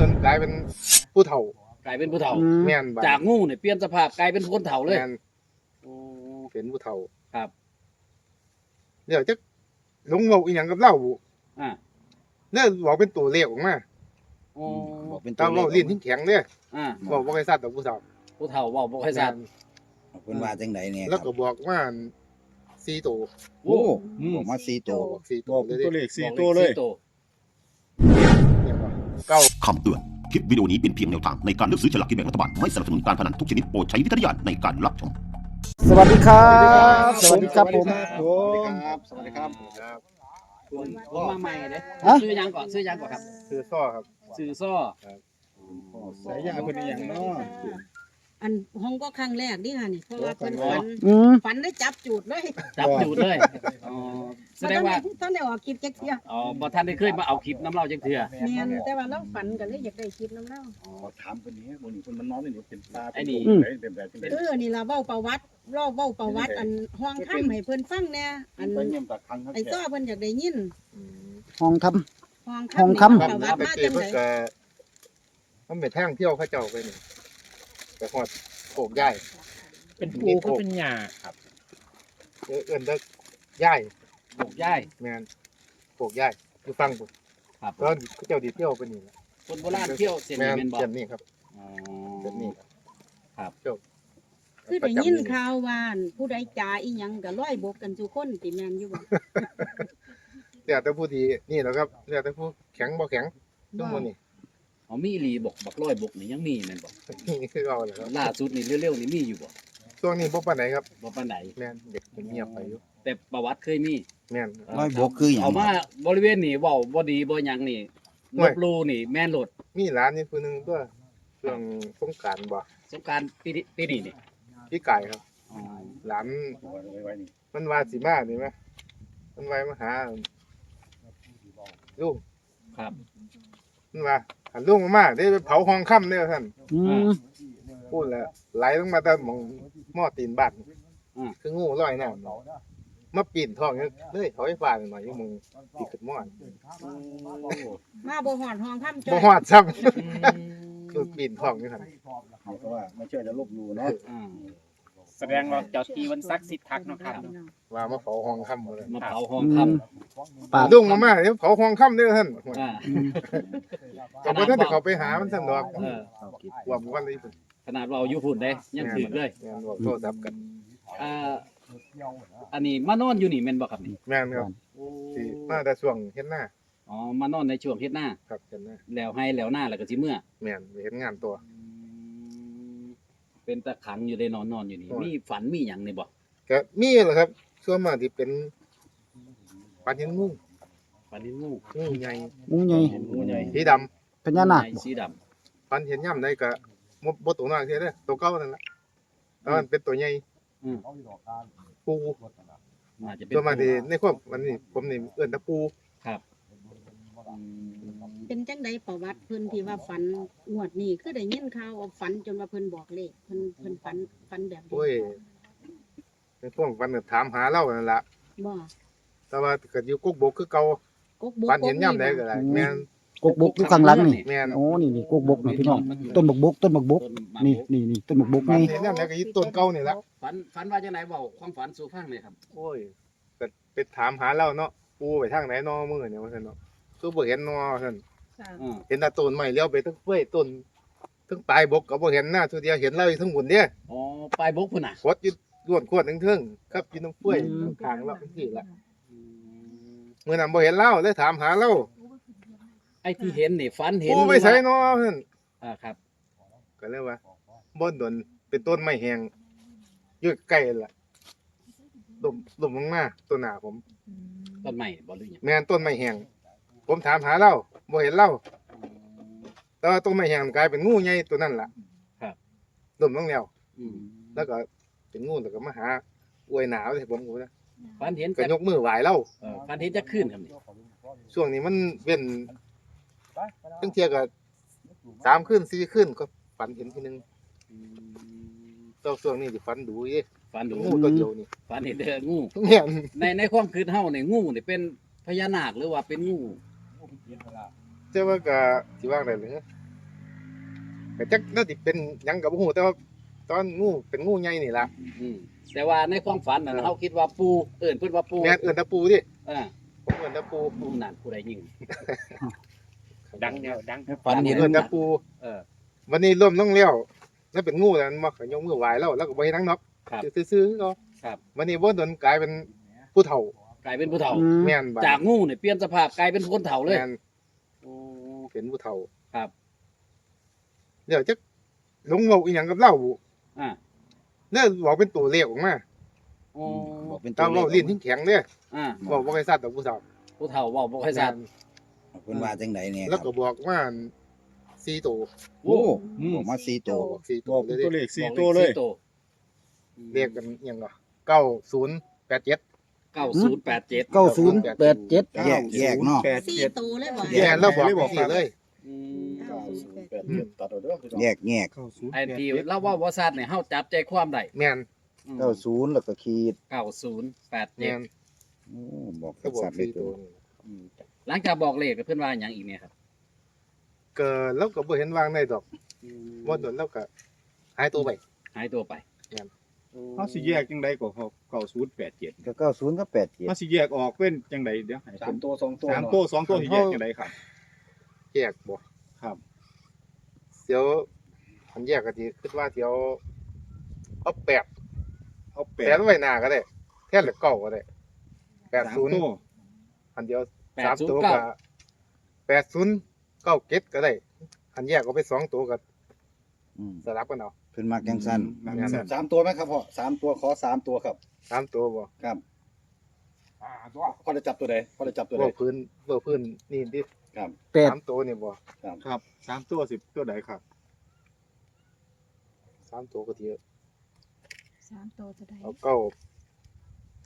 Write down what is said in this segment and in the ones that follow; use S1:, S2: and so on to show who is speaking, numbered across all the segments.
S1: จนกลายเป็นผู้เฒ่าก
S2: ลายเป็นผู้เฒ่า
S3: อืม
S1: แม่นบัด
S2: จากงูเนี่ยเปลี่ยนสภาพกลายเป็นคนเฒ่าเลย
S1: แม่น
S2: โอ้
S1: เป็นผู้เฒ่า
S2: ครับ
S1: เดี๋ยวจะลงเว้าอีหยังกับเราบุ
S2: อ่า
S1: เนี่ยบอกเป็นตัวเลขออกมา
S2: โอ้
S3: บอกเป็นตั
S1: ตาว
S3: เล
S1: เว้า
S3: ข
S1: ลิ้นทิ้งแข็งเด้อ
S2: อ่า
S1: บอกบ่ค่อยซัดดอกผู้เฒ่า
S2: ผู้เฒ่าเว้าบ่ค่อยชัด
S3: เพิ่นว่าจังไดเนี่ย
S1: แล้วก็บอกว่า4ตัว
S3: โอ้บอกมาสี่ตัว
S1: บอก4
S4: บ
S1: ตัว
S4: อก
S1: เลย
S4: ตัว
S1: เด้
S4: เลขสี่
S2: บอก
S4: ตัวเลย
S2: สี่ตัว
S1: เนี่ยว่าเก้า
S5: คำเตือน คลิปวิดีโอนี้เป็นเพียงแนวทางในการเลือกซื้อฉลากกินแบ่งรัฐบาล ไม่สนับสนุนการพนันทุกชนิดโปรดใช้วิจารณญาณในการรับชม
S3: สวัสดีครับ สวัสดีครับผม
S4: ผม
S1: ครับสวัสดีครับครับ
S2: ผมผมมาใหม่เด้
S3: ฮะ
S2: ซื้อหยังก่อนซื้อหยังก่อนครับ
S1: คือซ้อครับ
S2: ซื้อซ้อ
S4: สายยาเพิ่นอหย่างเนาะ
S6: อันห้องก็ครั้งแรกนี่ค่ะนี่เพราะว่าเพิ่นฝัน
S3: อืม
S6: ฝันได้จับจูดเลย
S2: จับจูดเลยอ๋อแสดงว่า
S6: ตอนได้ออกคลิปจักเที่ย
S2: อ๋อบ่ทันได้เคยมาเอาคลิปน้ำเล่าจังเทื่อ
S6: แม่นแต่ว่าเราฝันกันเลยอยากได้คลิปน้ำเล่า
S4: ขอถามคนนี้คนนี้คนมันนอนนี่เป็นตา
S2: ไอ้นี่
S4: เป็นแบบเป็น
S6: เออนี่ล่ะเว้าประวัติเล่าเว้าประวัติอันห้องค่ำให้เพิ่นฟังแหน่อัน
S4: ไปเยี่ยมตาครั้งครับ
S6: ไอ้ซ้อเพิ่นอยากได้ยิน
S3: ห้องท
S6: ห้อง
S3: ห้อง
S6: ค่ำ
S3: ค่ำ
S6: นี่
S1: ครับ
S6: ประวัติ
S1: ไป
S6: มา
S1: เก็
S6: จั
S1: บ
S6: ง
S1: เพิ่
S6: ได
S1: นก็มันเป็นทางเที่ยวเขาเจ้าไปนี่ ไปฮอดโขกย่าย
S7: เป็นปูก็เป็นหญ้าครับ
S1: เออเอิ้นเด้อย่าย
S2: บกย้าย
S1: แม่นโขกย่ายอยู่ฟังพุ่น
S2: ครับ
S1: ตอนเขาเจ้าดีเที่ยวไปนี่ล่ะ
S2: คนโบราณเที่ยวเส้น
S1: แม่
S2: นี้
S1: น
S2: แม่นบ่
S1: เส้นนี้ครับ
S2: อ๋อ
S1: เส้นนี้ครับ
S2: ครับ
S1: เจ้า
S6: คือได้ยินข่าวว่าอันผู้ใดจ่าอีหยังก็ร้อยบกกันทุกคนติแม่นอยู่บ่
S1: แต่แต่ผู้ที่นี่แหละครับแต่แต่ผู้แข็งบ่แข็งทุกมื้อนี่
S2: อ๋อมีอีหลีบอกบักร้อยบกนี่ยังมีแม่นบ่
S1: นี่คือเอาแหละครับ
S2: ล่าสุดนี่เร็วๆนี่มีอยู่บ่
S1: ช่วงนี้บ่ปานไหนครับ
S2: บ่ปานใด
S1: แม่นเด็กเงียบไปอยู่
S2: แต่ประวัติเคยมี
S1: แม่นำ
S3: ร้อยบกคืออย่าง
S2: เอามาบริเวณนี้เว้าบ่ดีบ่หยังนี่
S1: ห่
S2: ล
S1: วย
S2: บหลู่นี่แม่นโลด
S1: มีร้านนี่ผู้หนึงตัวช่วงสงกรานต์บ่
S2: สงกรารปีนี้ปีนี้นี่
S1: พี่ไก่ครับ
S2: อ๋อ
S1: ร้าน
S4: ไว้นี่
S1: มันว่าสิมานี่ไหมมันไว้มาหาลุง
S2: ครับ
S1: มันว่า หันลุงมามาได้ไปเผาห้องค่ำเด้อท่าน
S3: อืม
S1: พูดแล้วไหลลงมาแต่หมองหม้อตีนบ้าน
S2: อืม
S1: คืองูลอยน้ำมาปีนท้องอยู่เลยเขาไฟฟ้าหน่อยอยู่มึงตีขึ้นหม้อ
S6: มาบ่ฮอดห้องค่ำจ้
S1: บ่
S6: อย
S1: ฮอดซ้ำคือปีนท้องอยู่ท่าน
S4: เขาก็ว่าไม่เชื่อจะลบหลู่เนาะ
S2: อ่า
S7: แสดงว่าเจ้าที่วันศักดิ์สิทธิ์ทักเนาะครับ
S1: ว่ามาเผาห้องค่ำหมดเลย
S2: มาเผาห้องคำ
S3: ปาก
S1: ลุงมามาเดี๋ยวเผาห้องค่ำเด้อท่าน
S2: อ่า
S1: ก็บ่ทันได้เขาไปหามันซั่นดอก
S2: เออ
S1: ว่าบ่วันเลยพุ่น
S2: ขนาดเราอยู่พุ่นเด้ยังถือเลย
S1: แม่นบอกโทรศัพท์กัน
S2: อ่าอันนี้มานอนอยู่นี่แม่นบ่ครับนี่
S1: แม่นครับสิมาแต่ช่วงเฮ็ดหน้า
S2: อ๋อมานอนในช่วงเฮ็ดหน้า
S1: ครับเฮ็ดหน้า
S2: แล้วให้แล้วหน้าแล้วก็สิเมื่อ
S1: แม่นไปเฮ็ดงานตัว
S2: เป็นตะขังอยู่ได้นอนนอนอยู่นี่
S1: โอ้ย
S2: มีฝันมีหยังนี่บ่
S1: ก็มีแหละครับส่วนมากที่เป็นปลาเห็นงู
S2: ฝันเห็นงู
S1: งูใหญ่
S3: งูใหญ่
S2: เห็นงูใหญ่
S1: สีดำ
S3: พญานาค
S2: ใหญ่
S3: บ่
S2: สีดำ
S1: ปันเห็นย่ำได้ก็บ่บ่ตัวน้อยเท่าเด้อตัวเก่านั่นล่ะแต่มันเป็นตัวใหญ่
S2: อืม
S1: ปู
S2: น่าจะเป็น
S1: ส่วนมากที่ในความวันนี้ผมนี่เอิ้นแตะปู
S2: ครับอืม
S6: เป็นจังไดประวัติเพิ่นที่ว่าฝันงวดนี้คือได้ยินข่าวว่าฝันจนว่าเพิ่นบอกเลขเพิ่นเพิ่นฝันฝันแบบนี้
S1: โอ้ยในความฝันก็ถามหาเรานั่นล่ะ
S6: บ่
S1: แต่ว่าก็อยู่กุกบกคือเก่าก
S6: กบก
S1: ปันเห็นย่ำได้ก็ได้แม่น
S3: กกบกอยู่ข้างหลังนี่
S1: แม่น
S3: โอ้นี่นี่กกบกนี่พี่น้องต้นบกบกต้นบกบก
S2: ต้นหมาก
S3: นี่
S2: บก
S3: นี่นี่ต้นบกบก
S1: ปัน
S3: นี่
S1: เห็นย่ำได้ก็อยู่ต้นเก่านี่ล่ะ
S2: ฝันฝันว่าจังไดเว้าความฝันสู่ฟังเลยครับ
S1: โอ้ยก็ไปถามหาเราเนาะปูไปทางไหนเนอมื้อเนี่ยว่าซั่นเนาะ คือบ่เห็นเนอซั่น
S2: อืม
S1: เห็นแต่ต้นไม้เลี้ยวไปทั้งเฟ้ยต้นทั้งปลายบกก็บ่เห็นหน้าทุเดียวเห็นเราอยู่ทั้งบุญเด้
S2: อ๋อปลายบกพุ่นน่ะ
S1: ขวดอยู่ล้วนขวดทั้งเทิงครับอยู่น้ำเฟ้ยข้างๆเราจังซี่ล่ะ
S2: อืม
S1: มื้อนั้นบ่เห็นเราเลยถามหาเรา
S2: ไอ้ที่เห็นนี่ฝันเห็น
S1: ปูไปไสเนาะซั่น
S2: อ่าครับ
S1: ก็เลยว่าบ่ดนเป็นต้นไม้แห้งอยู่ใกล้ล่ะลมลมลงมาต้นหน้าผม
S2: ต้นไม้บ่หรือหยัง
S1: แม่นต้นไม้แห้ง ผมถามหาเราบ่เห็นเราแต่ว่าต้นไม้แห้งมันกลายเป็นงูใหญ่ตัวนั้นล่ะ
S2: ครับ
S1: ลมลงแล้ว
S2: อืม
S1: แล้วก็เป็นงูแล้วก็มาหาอวยหนาวให้ผมกูนะ
S2: ฝันเห็น
S1: ก็
S2: แต่
S1: ยกมือไหว้เรา
S2: เออฝันเห็นจะขึ้นครับนี่
S1: ช่วงนี้มันเป็นตั้งเทียก็สามขึ้นสี่ขึ้นก็ฝันเห็นทีนึง
S2: อืม
S1: เจ้าช่วงนี้สิฝันดูเด้
S2: ฝันดู
S1: งูตัวเดียวนี่
S2: ฝันเห็นแต่งู
S1: แม่น
S2: ในในความคิดเฮาเนี่ยงูนี่เป็นพญานาคหรือว่าเป็นงู
S1: เจ้าว่าก็สิว่าได้เลยก็จักน่าสิเป็นหยังก็บ่ฮู้แต่ว่าตอนงูเป็นงูใหญ่นี่ล่ะ
S2: อืมแต่ว่าในความฝันน่ะเขาคิดว่าปูเอิ้นเพิ่นว่าปู
S1: แม่นเอิ้นตะปูดิ
S2: อ่า
S1: ผมเอิ้นตะปู
S2: ปูนั่นผู้ใดยิง
S7: ดังเดียวดัง
S3: ฝันเห็น
S1: เอิ้นตะปู
S2: เออ
S1: วันนี้ล่มลงแล้วแล้วเป็นงูนั้นมาก็ยกมือไหว้แล้วแล้วก็บ่ให้ทั้งนอก
S2: ครับ
S1: ซื่อๆก็
S2: ครับ
S1: วันนี้บ่โดนกลายเป็นผู้เฒ่าก
S2: ลายเป็นผู้เฒ่า
S3: อืม
S1: แม่นบัด
S2: จากงูเนี่ยเปลี่ยนสภาพกลายเป็นคนเฒ่าเลย
S1: แม่น
S2: โอ้
S1: เป็นผู้เฒ่า
S2: ครับ
S1: เดี๋ยวจะลงเว้าอีหยังกับเราบุ
S2: อ่า
S1: แล้วบอกเป็นตัวเลขออกมา
S2: โอ้
S3: บอกเป็นตั
S1: ตาว
S3: เล
S1: เว้า
S3: ข
S1: ลิ้นทิ้งแข็งเด้อ
S2: อ่า
S1: บอกบ่ค่อยซัดดอกผู้สาว
S2: ผู้เฒ่าเว้าบ่ค่อยชัด
S3: เพิ่นว่าจังไดเนี่ย
S1: แล้วก็บอกว่า4ตัว
S2: โอ้
S3: บอกมาสี่ตัว
S1: บอก4
S4: บ
S1: ตัว
S4: อก
S1: เลย
S4: ตัว
S1: เด้
S4: เลขสี่ตัวเลย
S2: ตัว
S1: เรียกกันอิหยังก็9087
S2: เก้าศูนย์แปดเจ็ด
S3: เก้าศูนย์แปดเจ็ดแยกแยกเนาะ
S4: แปด
S6: สี่
S4: เจ็ด
S6: ตัวเลยบ่
S1: แม่นแล้วบอก
S4: บอก
S1: สิเลย
S2: อืม
S4: เก้าศูนย์แปดเจ็ดตัดเอาเด้อพี่น้อง
S3: แยกแยก
S2: ไอ้ที่เล่าว่าบ่ชัดเนี่ยเฮาจับใจความได้
S1: แม่น
S3: เก้าศูนย์แล้วก็ขีด
S2: เก้าศูนย์แปดเจ็
S1: แม่
S2: ด
S1: น
S3: โอ้บอก
S1: ก็บอก
S3: สัตว์เลย
S1: 4
S3: ตั
S1: ตัว
S3: ว
S2: หลังจากบอกเลขเพิ่นว่าหยังอีกเนี่ยครับ
S1: ก็เราก็บ่เห็นวางได้ดอกบ่โดนเราก็หายตัวไป
S2: หายตัวไป
S4: เขาสิแยกจังไดก็เขาเก้าศูนย์แปดเจ็ด
S3: ก็เก้าศูนย์ก็แปดเจ็ด
S4: เขาสิแยกออกเป็นจังไดเดี๋ยวให้
S8: สา
S4: ผมม
S8: ตัวสองตัว
S4: สามตัวสองตัวสิแยกจังไดครับ
S1: แยกบ่
S4: ครับ
S1: เดี๋ยวผมแยกก็สิคิดว่าเดี๋ยวเอาแปด
S4: เอาแป
S1: แป
S4: ด
S1: ดไว้หน้าก็ได้แค่หรือเก้าก็ได้แปด
S4: สาม
S1: ศูนย์
S4: ตัว
S1: อันเดียว
S2: แปด
S1: สาม
S2: ศูน
S1: ตัว
S2: ย์
S1: ก็
S2: เก้า
S1: แปดศูนย์เก้าเก็ดก็ได้ อันแยกเอาไปสองตัวก็
S3: อืม
S1: สลับกันเอา
S3: เพิ่นมักจังสั้น
S4: มักจังสั้น
S8: สามตัวไหมครับพ่อสามตัวขอสามตัวครับ
S1: สามตัวบ่
S8: ครับพ่อจะจับตัวใดพ่อจะจับตัวใด
S1: เบ่พื้นเบ่พื้นนี่ดิ
S8: ครับ
S3: แปด
S1: สามตัวนี่บ่
S4: ครับสามตัวสิบตัวใดครับ
S1: สามตัวก็ที
S6: สามตัวจะได้
S1: เอาเก้า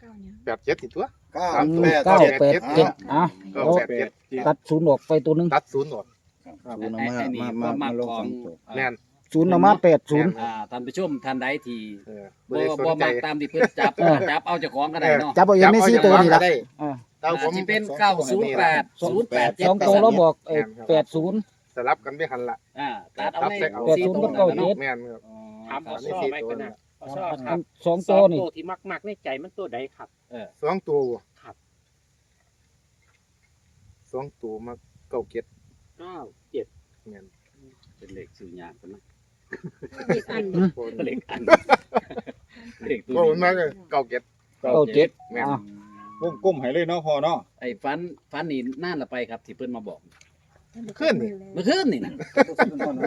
S6: เก้าเนี่ย
S1: แปดเจ็ดอีกตัว
S8: เก้า
S1: สามตัว
S8: แปด
S3: เก้า
S8: เจ็ด
S3: แปดเจ็ดอะ
S1: เก้า
S3: เอา
S1: แปดเจ็ด
S3: ตัดศูนย์ออกไปตัวหนึง
S1: ตัดศูนย์ออก
S3: ศูนย์เอา
S2: ไอ้
S3: มา
S2: ไอ้นี่
S3: มา
S2: ความ
S3: มา
S2: มัก
S3: ลง
S2: ของ
S3: สองตัว
S1: แม่น
S3: ศูนย์เอามาแปดศูนย์
S2: อ่าท่านผู้ชมท่านใดที่
S1: เออบ่
S2: บ่
S1: ได้สน
S2: บ่
S1: ใจ
S2: มักตามที่เพิ่นจับ
S3: เออ
S2: จับเอาเจ้าของก็ได้เนาะ
S3: จับเอาเองในสี่ตัวนี่ละ
S1: ได้
S3: อ่า
S1: เอาผม
S2: สิเป็น908 087
S3: สองตัวเราบอกเอ้แปดศูนย์
S1: สลับกันไปหันละ
S2: อ่าตัดเอาใน
S1: ครับ
S3: แปดศูนย์กับเก้าเจ็ด
S1: แม่นครับ
S7: ถาม
S2: ค
S7: พ่
S2: รั
S7: อบชอบไหมกันนะพ่อชอบค
S3: อั
S7: รับ
S3: นสอง
S7: ส
S3: ตั
S7: อ
S3: ว
S7: ง
S3: นี่
S7: ตัวที่มักมักๆในใจมันตัวใดครับ
S1: สองตัวบ่
S7: ครับ
S1: สองตัวมาเก้าเก็ด
S7: เก้าเจ็ด
S1: แม่น
S2: เป็นเลขสื่อยากเพิ่นนะ
S6: เด็กอัน
S1: โอ้ย
S2: เลขอันเลขตัว
S1: บ่มัน
S2: นี้
S1: มาก็เก้าเก็ด
S3: เก้าเจ็ด
S1: แม่น
S3: อะ
S4: วงกลมให้เลยเนาะพ่อเนาะ
S2: ไอ้ฟันฟันนี่น่านละไปครับที่เพิ่นมาบอก
S1: ขึ้นนี่
S2: เมื่อคืนนี่นะ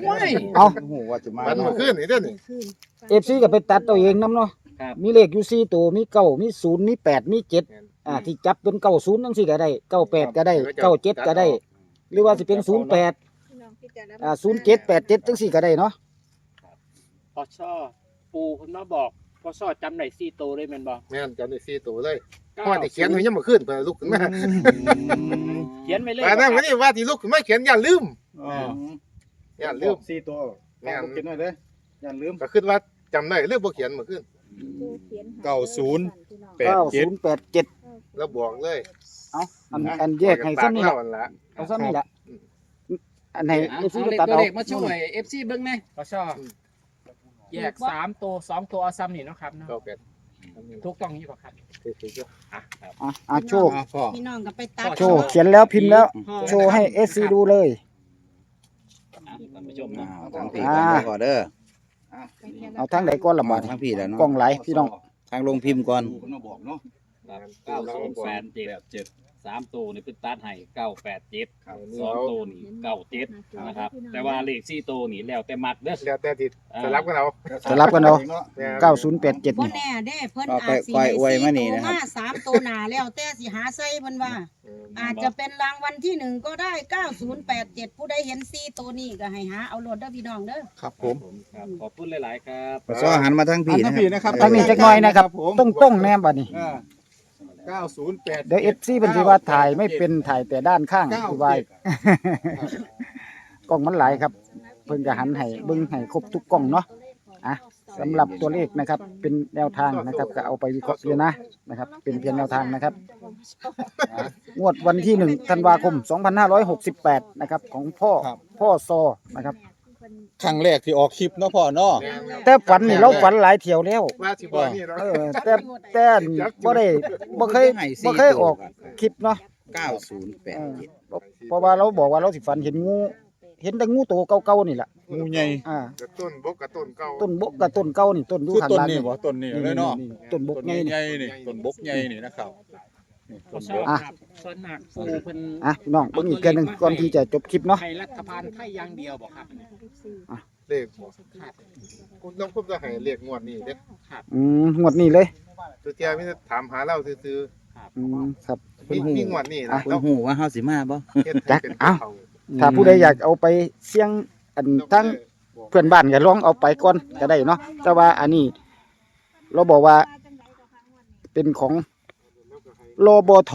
S8: ว้าย
S3: เอา
S4: โอ้โหว่าจะมา
S1: มันมาขึ้นนี่เด้อนี่
S3: เอฟซีก็ไปตัดตัวเองน้ำเนาะ
S2: ครับ
S3: มีเลขอยู่สี่ตัวมีเก้ามีศูนย์มีแปดมีเจ็ด
S1: แม่น
S3: อ่าที่จับเป็นเก้าศูนย์นั่นสิก็ได้เก้าแปดก็ได้เก้าเจ็ดก็ได้ หรือว่าสิเป็นศูนย์แปดอ่าศูนย์เจ็ดแปดเจ็ดจังสี่ก็ได้เนาะ
S7: พ่ อชอบปูคุณมาบอกพ่อชอบจำได้สี่ตัวเลยแม่นบอก
S1: แม่นจำได้สี่ตัวเลย
S7: เก้า
S1: เพราะว่าที่เขียนไว้ยังบ่ขึ้นเพิ่นลุกขึ้นมา
S7: เขียนไว้เลย
S1: แต่นั่น
S7: บ่
S1: วันนี้ว่าที่ลุกขึ้นมาเขียนอย่าลืม
S4: อ๋อ
S1: อย่าลืม
S8: สี่ตัว
S1: แม่น
S8: เอาเก็บหน่อยเด้ออย่าลืม
S1: ก็คิดว่าจำได้เรื่องบ่เขียนเมื่อคืน
S4: เก้าศูนย์ แปด
S3: เก้า
S4: เจ็ด
S3: ศูนย์แปดเจ็ด
S1: แล้วบอกเลย
S3: เอาอันอันแยกให้ซ้ำนี่
S1: ปา
S3: ละ
S1: เล่าอันละ
S3: เอาซ้ำนี่ละอันไหน
S2: เอา
S3: เอฟซี
S2: เอา
S3: ก็
S2: เลข
S3: ตัด
S2: ตัว
S3: เอา
S2: เลขมาช่วย FC เบิ่งแหน่
S7: พ่อชอบ แยกสามตัวสองตัวเอาซ้ำนี่เนาะครับเนาะ
S1: เก้าแปด
S7: ถูกต้องนี่ป่ะครับ
S1: คือคือคือ
S3: อะอะโชว์
S4: อะพ่อ
S6: พี่น้องก็ไปตัด
S3: โชว์เขียนแล้วพิมพ์แล้ว โชว์ให้เอฟซีดูเลย
S2: อะท่านผู้ชมนะ
S8: เอาทางพี่
S3: อ่า
S8: ก่อนเด้อ
S3: เอาทางไหนก่อนละบาด
S8: ทางพี่แล้วเนาะ
S3: กล้องไหลพี่น้อง
S8: ทางลงพิมพ์ก่อน
S4: คุณมาบอกเนาะ
S2: ครับ9087 สามตัวนี่เพิ่นตัดให้987
S1: ครับนี่
S2: สอง
S1: เอา
S2: ตัวนี่97นะครับ แต่ว่าเลข4ตัวนี่แล้วแต่มักเด้อ
S1: แล้วแต่ที่สลับกันเอา
S3: สลับกันเอา
S1: แม่น
S3: เก้าศูนย์แปดเจ็ด
S6: บ่
S3: นี่
S6: แน่เด้เพิ่น
S8: เอา
S6: อา
S8: ไป
S6: จสิ
S8: ควาย
S6: ให้
S8: อวยมานี่
S6: สี่
S8: นะ
S6: ตัว
S8: ครับ
S6: มาสามตัวหนาแล้วแต่สิหาใส่เพิ่นว่า
S1: เออ
S6: อาจจะเป็นรางวัลที่หนึ่งก็ได้9087ผู้ใดเห็นซีตัวนี้ก็ให้หาเอาโหลดเด้อพี่น้องเด้อ
S4: ครับผม
S2: ครับขอบคุณหลาย ๆ ครับ
S8: ปะซ้อหันมาทาง
S4: อั
S8: พี่
S4: น
S8: นะ
S4: ทาง
S8: ค
S4: พี่
S8: รับ
S4: นะครับ
S3: ทางนี้จักหน่อยนะครับ
S4: ผม
S3: ต้องต้องแน่บัดนี้
S4: อ่า เก้าศูนย์แปด
S3: เดี๋ยวเอฟซีเป็นสิว่าถ่ายไม่เป็นถ่ายแต่ด้านข้าง
S4: เก้า
S3: คือ
S4: เจ็
S3: ว่า
S4: ด
S3: กล้องมันหลายครับ เพิ่นก็หันให้เบิ่งให้ครบทุกกล้องเนาะอะสำหรับตัวเลขนะครับ เป็นแนวทางนะครับ ก็เอาไปวิเคราะห์เลยนะนะครับ เป็นเพียงแนวทางนะครับงวดวันที่1ธันวาคม 2568 นะครับ ของพ่อพ่อซอนะครับ
S8: ครั้งแรกที่ออกคลิปเนาะพ่อเนาะ
S3: แต่ฝันนี่เราฝันหลายเที่ยวแล้ว
S1: ว่าสิบ่นี่เนาะ
S3: เออแต่แต่บ่ได้บ่เคยบ่เคยออกคลิปเนาะ
S9: เก้าศูนย์แปด
S3: เออเพราะว่าเราบอกว่าเราสิฝันเห็นงู เห็นแต่งูตัวเก่าๆนี่ล่ะ
S8: งูใหญ่
S3: อ่า
S1: กับต้นบกกับต้นเก่า
S3: ต้นบกกับต้นเก่านี่ต้นอยู่
S8: คือ
S3: ข้าง
S8: ต้น
S3: หล่าง
S8: นี้บ่ต้นนี้เลยเนาะ
S3: ต้นบก
S8: ต้น
S3: ใหญ่นี่
S8: ใหญ่นี่ต้นบกใหญ่นี่นะครับ นี่
S7: พ
S8: ต้
S7: อนช
S8: บ
S7: อกครับส่วนมากปูเพิ่น
S3: อะพี่น้องเบิ่งอีกเทื่อหนึงก่อนที่จะจบคลิปเนาะ
S7: ให้รัฐบาลไทยอย่างเดียวบ่ครับ
S1: เลขบ่คุณต้องคุมจะให้เลขงวดนี้เด้
S3: อืมงวดนี้เลย
S1: ตัวเทียมีแต่ถามหาเราซื่อ
S3: อืมครับ
S1: ๆมีมีงวดนี้นะ
S9: คุ
S1: เรา
S9: ณหูว่าเฮาสิมาบ่
S1: เฮ็ด
S3: จั
S1: ให้
S3: ก
S1: เป็น
S3: เอ้า
S1: เขา
S3: ถ้าผู้ใดอยากเอาไปเสี่ยงอันทั้งเพื่อนบ้านก็ลองเอาไปก่อนก็ได้เนาะแต่ว่าอันนี้ เราบอกว่าเป็นของ รบอท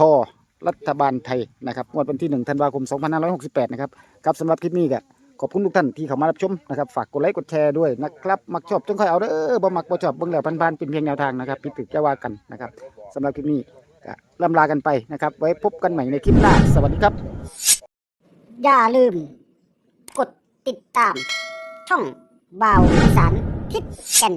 S3: รัฐบาลไทยนะครับงวดวันที่1ธันวาคม 2568 นะครับครับสำหรับคลิปนี้ก็ขอบคุณทุกท่านที่เข้ามารับชมนะครับฝากกดไลค์กดแชร์ด้วยนะครับ มักชอบจงค่อยเอาเด้อบ่มักบ่ชอบเบิ่งแล้วพันๆเป็นเพียงแนวทางนะครับผิดถูกจะว่ากันนะครับสำหรับคลิปนี้ก็ล่ำลากันไปนะครับ ไว้พบกันใหม่ในคลิปหน้า สวัสดีครับ
S10: อย่าลืม กดติดตาม ช่องบ่าวอีสานทิศแก่น